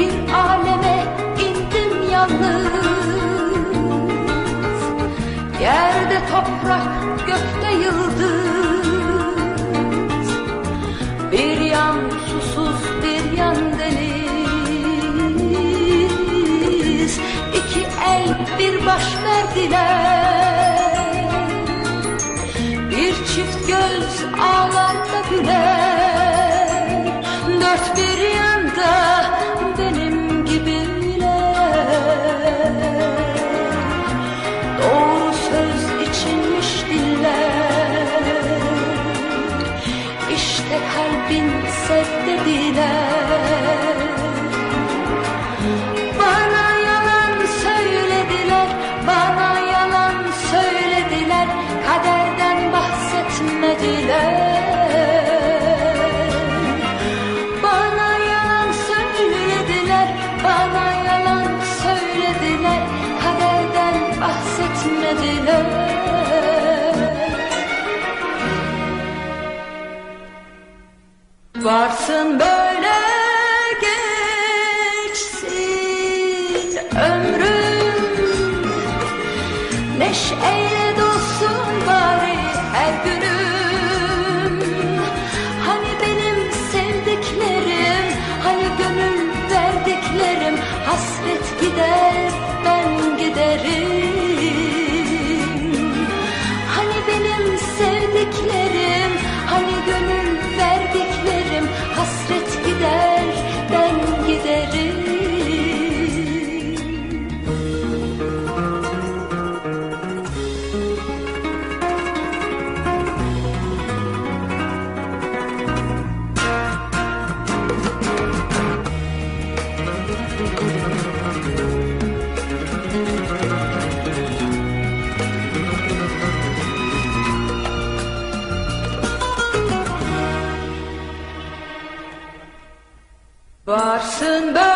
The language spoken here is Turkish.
bir aleme indim yalnız. Yerde toprak gökte yıldız. Bir yan susuz bir yan deniz. İki el bir baş verdiler. Bir çift göz ağlarda güler. Dört bir İşte kalbin sev Bana yalan söylediler Bana yalan söylediler Kaderden bahsetmediler. Bana yalan söylediler Bana yalan söylediler Kaderden bahsetmediler Varsın böyle geçsin ömrüm. Neşeyle Varsın böyle